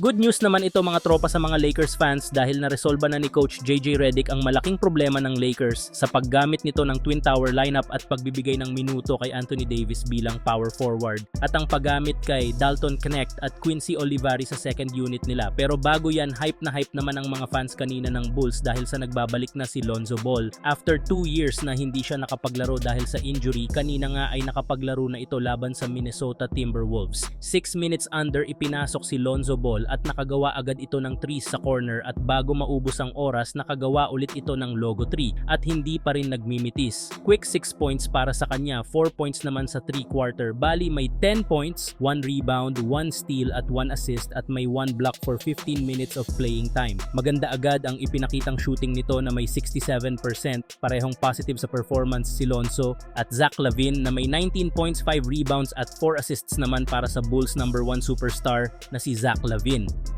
Good news naman ito mga tropa sa mga Lakers fans dahil naresolba na ni Coach JJ Redick ang malaking problema ng Lakers sa paggamit nito ng Twin Tower lineup at pagbibigay ng minuto kay Anthony Davis bilang power forward at ang paggamit kay Dalton Connect at Quincy Olivari sa second unit nila. Pero bago yan, hype na hype naman ang mga fans kanina ng Bulls dahil sa nagbabalik na si Lonzo Ball. After 2 years na hindi siya nakapaglaro dahil sa injury, kanina nga ay nakapaglaro na ito laban sa Minnesota Timberwolves. 6 minutes under ipinasok si Lonzo Ball at nakagawa agad ito ng 3 sa corner at bago maubos ang oras nakagawa ulit ito ng logo 3 at hindi pa rin nagmimitis. Quick 6 points para sa kanya, 4 points naman sa 3 quarter. Bali may 10 points, 1 rebound, 1 steal at 1 assist at may 1 block for 15 minutes of playing time. Maganda agad ang ipinakitang shooting nito na may 67%, parehong positive sa performance si Lonzo at Zach Lavin na may 19 points, 5 rebounds at 4 assists naman para sa Bulls number 1 superstar na si Zach Lavin.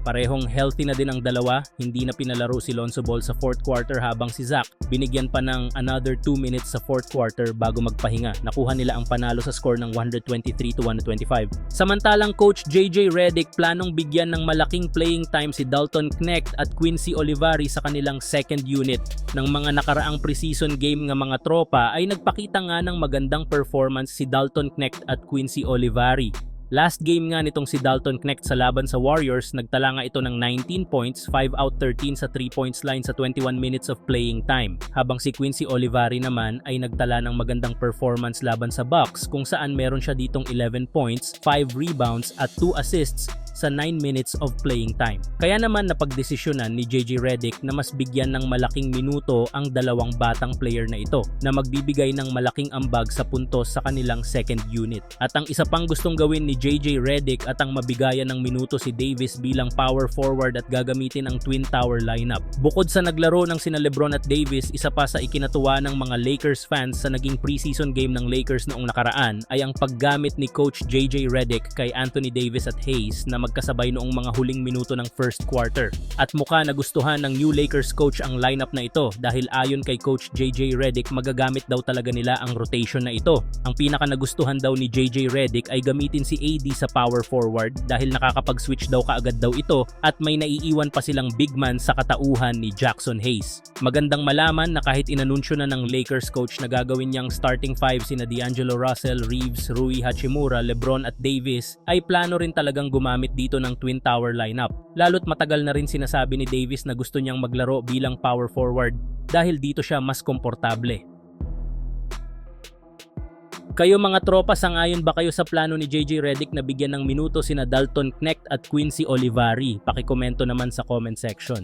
Parehong healthy na din ang dalawa, hindi na pinalaro si Lonzo Ball sa fourth quarter habang si Zach binigyan pa ng another 2 minutes sa fourth quarter bago magpahinga. Nakuha nila ang panalo sa score ng 123 to 125. Samantalang coach JJ Redick planong bigyan ng malaking playing time si Dalton Knecht at Quincy Olivari sa kanilang second unit. Ng mga nakaraang preseason game ng mga tropa ay nagpakita nga ng magandang performance si Dalton Knecht at Quincy Olivari. Last game nga nitong si Dalton Knecht sa laban sa Warriors, nagtala nga ito ng 19 points, 5 out 13 sa 3 points line sa 21 minutes of playing time. Habang si Quincy Olivari naman ay nagtala ng magandang performance laban sa Bucks kung saan meron siya ditong 11 points, 5 rebounds at 2 assists sa 9 minutes of playing time. Kaya naman napagdesisyonan ni JJ Redick na mas bigyan ng malaking minuto ang dalawang batang player na ito na magbibigay ng malaking ambag sa puntos sa kanilang second unit. At ang isa pang gustong gawin ni JJ Redick at ang mabigayan ng minuto si Davis bilang power forward at gagamitin ang Twin Tower lineup. Bukod sa naglaro ng sina Lebron at Davis, isa pa sa ikinatuwa ng mga Lakers fans sa naging preseason game ng Lakers noong nakaraan ay ang paggamit ni Coach JJ Redick kay Anthony Davis at Hayes na magkasabay noong mga huling minuto ng first quarter. At mukha nagustuhan ng new Lakers coach ang lineup na ito dahil ayon kay Coach JJ Redick magagamit daw talaga nila ang rotation na ito. Ang pinaka nagustuhan daw ni JJ Redick ay gamitin si AD sa power forward dahil nakakapag-switch daw kaagad daw ito at may naiiwan pa silang big man sa katauhan ni Jackson Hayes. Magandang malaman na kahit inanunsyo na ng Lakers coach na gagawin niyang starting five sina D'Angelo Russell, Reeves, Rui Hachimura, Lebron at Davis ay plano rin talagang gumamit dito ng Twin Tower lineup. Lalo't matagal na rin sinasabi ni Davis na gusto niyang maglaro bilang power forward dahil dito siya mas komportable. Kayo mga tropa, sangayon ba kayo sa plano ni JJ Redick na bigyan ng minuto sina Dalton Knecht at Quincy Olivari? Pakikomento naman sa comment section.